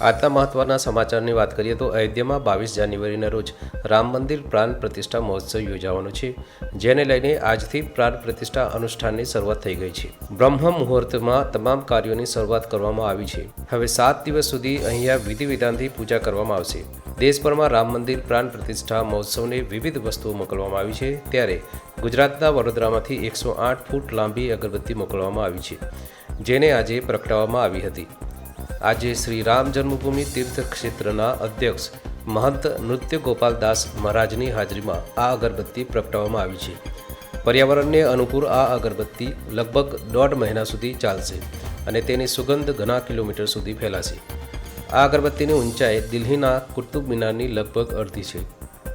આજના મહત્વના સમાચારની વાત કરીએ તો અયોધ્યામાં બાવીસ જાન્યુઆરીના રોજ રામ મંદિર પ્રાણ પ્રતિષ્ઠા મહોત્સવ યોજાવાનો છે, જેને લઈને આજથી પ્રાણ પ્રતિષ્ઠા અનુષ્ઠાનની શરૂઆત થઈ ગઈ છે. બ્રહ્મ મુહૂર્તમાં તમામ કાર્યોની શરૂઆત કરવામાં આવી છે. હવે સાત દિવસ સુધી અહીંયા વિધિ વિધાનથી પૂજા કરવામાં આવશે. દેશભરમાં રામ મંદિર પ્રાણ પ્રતિષ્ઠા મહોત્સવને વિવિધ વસ્તુઓ મોકલવામાં આવી છે. ત્યારે ગુજરાતના વડોદરામાંથી એકસો આઠ ફૂટ લાંબી અગરબત્તી મોકલવામાં આવી છે, જેને આજે પ્રગટાવવામાં આવી હતી. આજે શ્રી રામ જન્મભૂમિ તીર્થ ક્ષેત્રના અધ્યક્ષ મહંત નૃત્ય ગોપાલ દાસ મહારાજની હાજરીમાં આ અગરબત્તી પ્રગટાવવામાં આવી છે. પર્યાવરણને અનુકૂળ આ અગરબત્તી લગભગ દોઢ મહિના સુધી ચાલશે અને તેની સુગંધ ઘણા કિલોમીટર સુધી ફેલાશે. આ અગરબત્તીની ઊંચાઈ દિલ્હીના કુતુબ મિનારની લગભગ અડધી છે.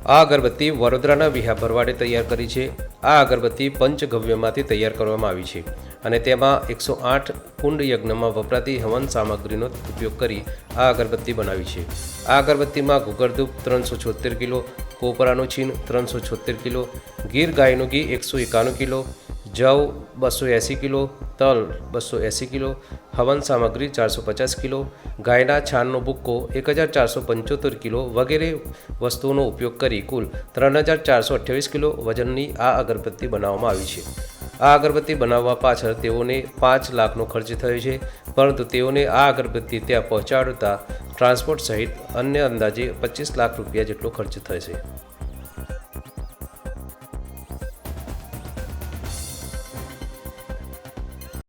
આ અગરબત્તી વડોદરાના વિહા ભરવાડે તૈયાર કરી છે. આ અગરબત્તી પંચગવ્યમાંથી તૈયાર કરવામાં આવી છે અને તેમાં એકસો આઠ કુંડ યજ્ઞમાં વપરાતી હવન સામગ્રીનો ઉપયોગ કરી આ અગરબત્તી બનાવી છે. આ અગરબત્તીમાં ગુગરધૂપ ત્રણસો છોતેર કિલો, કોપરાનું છીન ત્રણસો છોતેર કિલો, ગીર ગાયનું ઘી એકસો એકાણું કિલો, જવ બસો એંસી કિલો તલ બસો એંસી કિલો, હવન સામગ્રી ચારસો પચાસ કિલો, ગાયના છાણનો ભૂક્કો એક હજાર ચારસો પંચોતેર કિલો વગેરે વસ્તુઓનો ઉપયોગ કરી કુલ ત્રણ હજાર ચારસો અઠ્યાવીસ કિલો વજનની આ અગરબત્તી બનાવવામાં આવી છે. આ અગરબત્તી બનાવવા પાછળ તેઓને પાંચ લાખનો ખર્ચ થયો છે, પરંતુ તેઓને આ અગરબત્તી ત્યાં પહોંચાડતા ટ્રાન્સપોર્ટ સહિત અન્ય અંદાજે પચીસ લાખ રૂપિયા જેટલો ખર્ચ થશે.